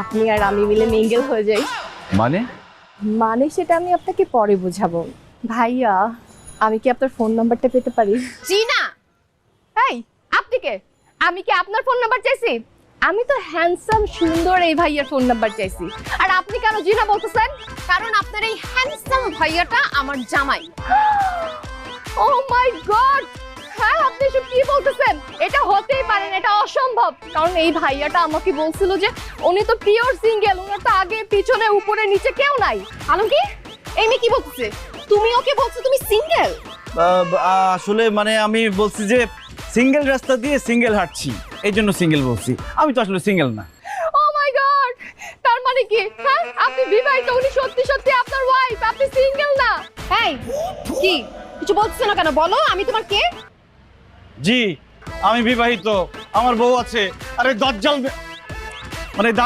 আপনি আর আমি মিলে মিঙ্গেল হয়ে যাই। মানে? মানে সেটা আমি আপনাকে পরে বুঝাবো। ভাইয়া আমি কি আপনার ফোন নাম্বারটা পেতে পারি? জি না এই আপনি কে? আমি কি আপনার ফোন নাম্বার চাইছি? আমি তো হ্যান্ডসাম সুন্দর এই ভাইয়ার ফোন নাম্বার চাইছি। আর আপনি কেন জিনা বলতেছেন? কারণ আপনার এই হ্যান্ডসাম ভাইয়াটা আমার জামাই। ও মাই গড হ্যাঁ আপনি সব কি বলতেছেন? এটা এটা অসম্ভব। কারণ এই ভাইয়াটা আমাকে বলছিল যে উনি তো পিওর সিঙ্গেল ওনার তো আগে পিছনে উপরে নিচে কেউ নাই। আলম কি এই মেয়ে কি বলতেছে? তুমি ওকে বলছো তুমি সিঙ্গেল আসলে মানে আমি বলছি যে সিঙ্গেল রাস্তা দিয়ে সিঙ্গেল হাঁটছি। এই জন্য সিঙ্গেল বলছি। আমি তো আসলে সিঙ্গেল না। ও মাই গড তার মানে কি? হ্যাঁ আপনি বিবাহিত উনি সত্যি সত্যি আপনার ওয়াইফ আপনি সিঙ্গেল না। এই কি? কিছু বলছো না কেন? বলো আমি তোমার কে? জি আমি বিবাহিত। আমার বউ আছে আরে দজ্জাল বে- মানে দা-